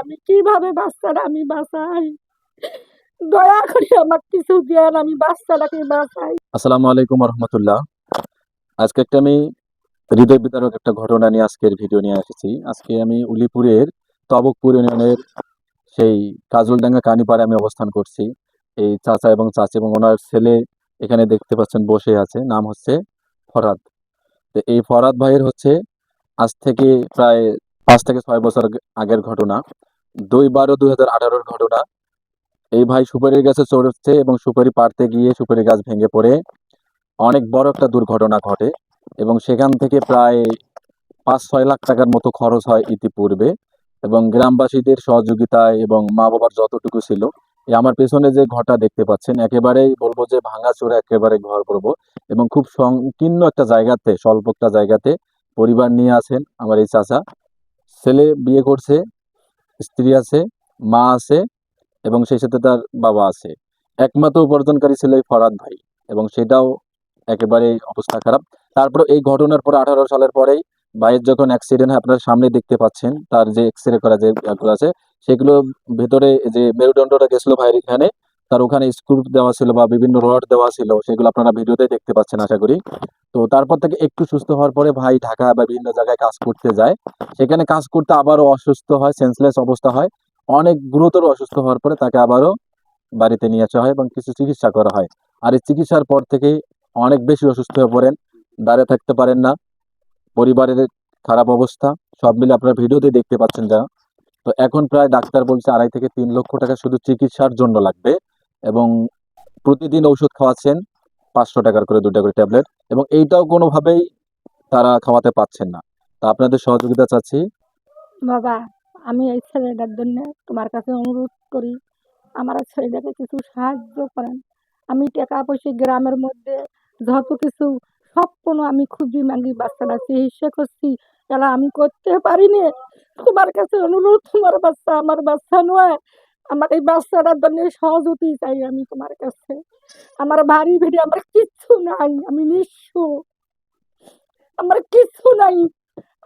আমি কীভাবে বাচ্চাটা আমি বাঁচাই? দয়া করে আমার কিছু দেন, আমি বাচ্চাটাকে বাঁচাই। আসসালামু আলাইকুম রহমতুল্লাহ আজকে একটা আমি হৃদয় বিদারক একটা ঘটনা নিয়ে আজকের ভিডিও নিয়ে এসেছি আজকে আমি উলিপুরের, তবকপুর ইউনিয়নের সেই কাজলডাঙ্গা কানিপাড়ে আমি অবস্থান করছি। এই চাচা এবং চাচি এবং ওনার ছেলে এখানে দেখতে পাচ্ছেন, বসে আছে। নাম হচ্ছে ফরাদ। তো এই ফরাদ ভাইয়ের হচ্ছে আজ থেকে প্রায় পাঁচ থেকে ছয় বছর আগের ঘটনা। দুই বারো দুই হাজার আঠারোর ঘটনা। এই ভাই সুপারির গাছে চড়ছে এবং সুপারি পাড়তে গিয়ে সুপারি গাছ ভেঙে পড়ে। অনেক বড় একটা দুর্ঘটনা ঘটে এবং সেখান থেকে প্রায় পাঁচ ছয় লাখ টাকার মতো খরচ হয় ইতিপূর্বে এবং গ্রামবাসীদের সহযোগিতায় এবং মা বাবার যতটুকু ছিল, এই আমার পেছনে যে ঘরটা দেখতে পাচ্ছেন, একেবারেই বলব যে ভাঙা ভাঙাচোরা, একেবারে ঘর করব এবং খুব সংকীর্ণ একটা জায়গাতে, স্বল্প একটা জায়গাতে পরিবার নিয়ে আছেন আমার এই চাচা। ছেলে বিয়ে করছে স্ত্রী আছে, মা আছে এবং সেই সাথে তার বাবা আছে। একমাত্র উপার্জনকারী ছিল এই ফরাদ ভাই এবং সেটাও একেবারে অবস্থা খারাপ। তারপর এই ঘটনার পর আঠারো সালের পরেই ভাইয়ের যখন অ্যাক্সিডেন্ট হয়, আপনার সামনে দেখতে পাচ্ছেন তার যে এক্স রে করা যেগুলো আছে সেগুলো ভেতরে যে মেরুদণ্ডটা গেছিল ভাইয়ের এখানে। তার ওখানে স্ক্রু দেওয়া ছিল বা বিভিন্ন রড দেওয়া ছিল, সেগুলো আপনারা ভিডিওতে দেখতে পাচ্ছেন আশা করি। তো তারপর থেকে একটু সুস্থ হওয়ার পরে ভাই ঢাকা বা বিভিন্ন জায়গায় কাজ করতে যায়। সেখানে কাজ করতে আবারও অসুস্থ হয় সেন্সলেস অবস্থা হয়। অনেক গুরুতর অসুস্থ হওয়ার পরে তাকে আবারও বাড়িতে নিয়ে আসা হয় এবং কিছু চিকিৎসা করা হয়। আর এই চিকিৎসার পর থেকে অনেক বেশি অসুস্থ হয়ে পড়েন দাঁড়িয়ে থাকতে পারেন না। পরিবারের খারাপ অবস্থা, সব মিলে আপনারা ভিডিওতে দেখতে পাচ্ছেন যা তো এখন প্রায় ডাক্তার বলছে আড়াই থেকে তিন লক্ষ টাকা শুধু চিকিৎসার জন্য লাগবে। এবং প্রতিদিন ঔষধ খাওয়াচ্ছেন পাঁচশো টাকার করে দুটা করে ট্যাবলেট এবং এইটাও কোনোভাবেই তারা খাওয়াতে পাচ্ছেন না। তা আপনাদের সহযোগিতা চাচ্ছি। বাবা, আমি এই ছেলেটার জন্য তোমার কাছে অনুরোধ করি, আমার ছেলেটাকে কিছু সাহায্য করেন। আমি টাকা পয়সা গ্রামের মধ্যে যত কিছু সব কোনো আমি খুঁজি মাগি, বাচ্চাটা চিকিৎসা করছি তাহলে আমি করতে পারিনি। তোমার কাছে অনুরোধ, তোমার বাচ্চা আমার বাচ্চা নয়। আমার এই বাচ্চাটার জন্য সহযোগী চাই আমি তোমার কাছে। আমার বাড়ি ভিড়ে আমার কিচ্ছু নাই, আমি নিঃস্ব। আমার কিচ্ছু নাই।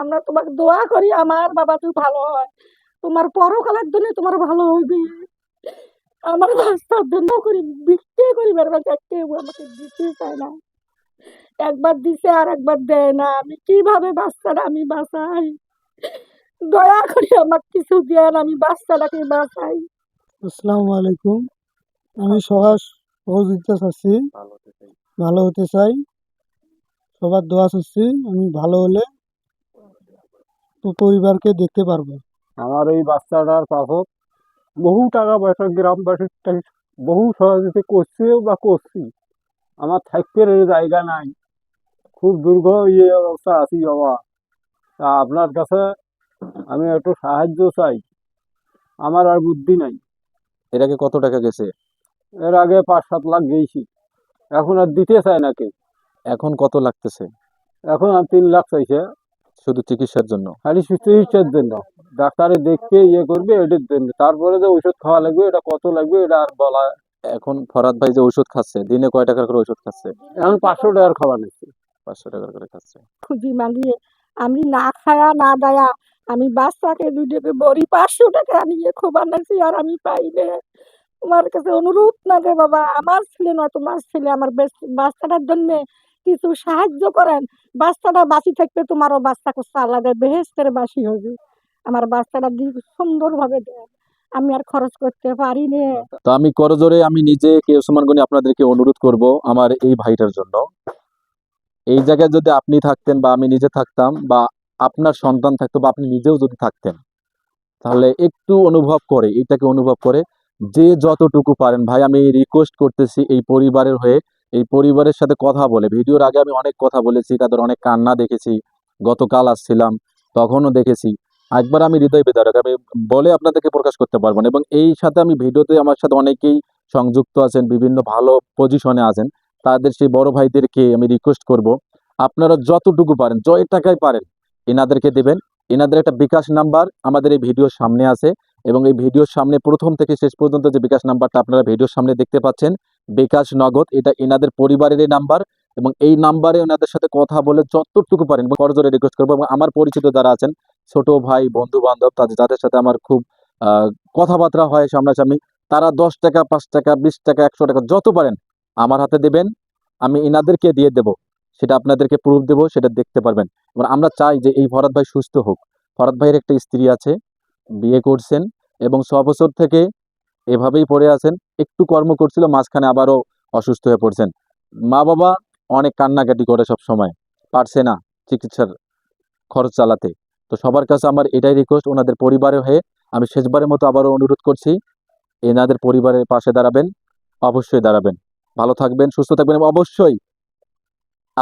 আমরা তোমাকে দোয়া করি, আমার বাবা তুই ভালো হয়। তোমার পরকালের জন্য তোমার ভালো হইবে। আমার বাচ্চার জন্য করি বিক্রি করি বেরবার কেউ আমাকে দিতে চায় না। একবার দিছে আর একবার দেয় না। আমি কীভাবে বাচ্চাটা আমি বাঁচাই? দয়া করে আমার কিছু দেন, আমি বাচ্চাটাকে বাঁচাই। আসসালামু আলাইকুম। আমি সবার সহযোগিতা চাচ্ছি ভালো হতে চাই। সবার দোয়া চাচ্ছি আমি ভালো হলে পরিবারকে দেখতে পারব। আমার এই বাচ্চাটার পাশত বহু টাকা পয়সা গ্রামবাসীর বহু সহযোগিতা করছেও বা করছি। আমার থাকতে জায়গা নাই। খুব দুর্গ ইয়ে অবস্থা আছি বাবা। তা আপনার কাছে আমি একটু সাহায্য চাই। আমার আর বুদ্ধি নাই। এর আগে কত টাকা গেছে? এর আগে পাঁচ সাত লাখ গেছি এখন আর দিতে চায় না কেউ। এখন কত লাগতেছে? এখন আর তিন লাখ চাইছে। শুধু চিকিৎসার জন্য? খালি চিকিৎসার জন্য। ডাক্তারে দেখবে ইয়ে করবে এটার জন্য তারপরে যে ওষুধ খাওয়া লাগবে এটা কত লাগবে এটা আর বলা এখন ফরাদ ভাই যে ওষুধ খাচ্ছে দিনে কয় টাকার করে ওষুধ খাচ্ছে? এখন পাঁচশো টাকার খাওয়া নিচ্ছে। পাঁচশো টাকার করে খাচ্ছে। খুঁজি মাগিয়ে আমি না খায়া না দায়া আমি বাচ্চাকে দুটোকে বড়ি পাঁচশো টাকা নিয়ে খুব আনাইছি আর আমি পাইলে তোমার কাছে অনুরোধ না যে বাবা, আমার ছেলে নয়, তোমার ছেলে আমার বাচ্চাটার জন্য কিছু সাহায্য করেন। বাচ্চাটা বাঁচি থাকতে তোমারও বাচ্চা কুচ্চা আলাদা বেহেস্তের বাসি হবে আমার বাচ্চাটা দিয়ে সুন্দরভাবে দেয়। আমি আর খরচ করতে পারি তো আমি করজোরে আমি নিজে কে ওসমান গনি আপনাদেরকে অনুরোধ করব আমার এই ভাইটার জন্য। এই জায়গায় যদি আপনি থাকতেন বা আমি নিজে থাকতাম বা আপনার সন্তান থাকতো বা আপনি নিজেও যদি থাকতেন, তাহলে একটু অনুভব করে, এটাকে অনুভব করে যে যতটুকু পারেন, ভাই, আমি রিকোয়েস্ট করতেছি এই পরিবারের হয়ে, এই পরিবারের সাথে কথা বলে। ভিডিওর আগে আমি অনেক কথা বলেছি, তাদের অনেক কান্না দেখেছি, গতকাল আসছিলাম, তখনও দেখেছি। একবার আমি হৃদয় বিদারক, আমি বলে আপনাদেরকে প্রকাশ করতে পারব না এবং এই সাথে আমি ভিডিওতে আমার সাথে অনেকেই সংযুক্ত আছেন, বিভিন্ন ভালো পজিশনে আছেন, তাদের সেই বড় ভাইদেরকে আমি রিকোয়েস্ট করব। আপনারা যতটুকু পারেন জয় টাকায় পারেন এনাদেরকে দেবেন। এনাদের একটা বিকাশ নাম্বার আমাদের এই ভিডিওর সামনে আছে এবং এই ভিডিওর সামনে প্রথম থেকে শেষ পর্যন্ত যে বিকাশ নাম্বারটা আপনারা ভিডিওর সামনে দেখতে পাচ্ছেন, বিকাশ নগদ, এটা এনাদের পরিবারেরই নাম্বার এবং এই নাম্বারে ওনাদের সাথে কথা বলে যতটুকু পারেন করজোরে রিকোয়েস্ট করব এবং আমার পরিচিত যারা আছেন, ছোট ভাই বন্ধু বান্ধব তাদের যাদের সাথে আমার খুব কথাবার্তা হয় সামনাসামনি, তারা দশ টাকা, পাঁচ টাকা, বিশ টাকা, একশো টাকা, যত পারেন আমার হাতে দেবেন, আমি ইনাদেরকে দিয়ে দেব। সেটা আপনাদেরকে প্রুফ দেবো, সেটা দেখতে পারবেন। এবার আমরা চাই যে এই ফরাদ ভাই সুস্থ হোক। ফরাদ ভাইয়ের একটা স্ত্রী আছে, বিয়ে করছেন এবং ছ বছর থেকে এভাবেই পড়ে আছেন, একটু কর্ম করছিল, মাঝখানে আবারও অসুস্থ হয়ে পড়ছেন। মা বাবা অনেক কান্নাকাটি করে সব সময় পারছে না চিকিৎসার খরচ চালাতে। তো সবার কাছে আমার এটাই রিকোয়েস্ট ওনাদের পরিবারে হয়ে আমি শেষবারের মতো আবারও অনুরোধ করছি, এনাদের পরিবারের পাশে দাঁড়াবেন, অবশ্যই দাঁড়াবেন। ভালো থাকবেন, সুস্থ থাকবেন অবশ্যই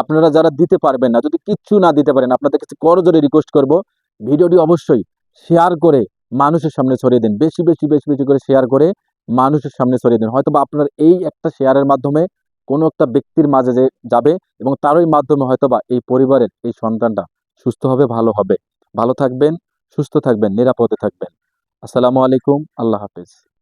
আপনারা যারা দিতে পারবেন না, যদি কিচ্ছু না দিতে পারেন আপনাদের কাছে করজোরে রিকোয়েস্ট করব, ভিডিওটি অবশ্যই শেয়ার করে মানুষের সামনে ছড়িয়ে দিন, বেশি বেশি বেশি বেশি করে শেয়ার করে মানুষের সামনে ছড়িয়ে দিন। হয়তো বা আপনার এই একটা শেয়ারের মাধ্যমে কোনো একটা ব্যক্তির মাঝে যে যাবে এবং তারই মাধ্যমে হয়তো বা এই পরিবারের এই সন্তানটা সুস্থ হবে, ভালো হবে। ভালো থাকবেন, সুস্থ থাকবেন, নিরাপদে থাকবেন। আসসালামু আলাইকুম, আল্লাহ হাফেজ।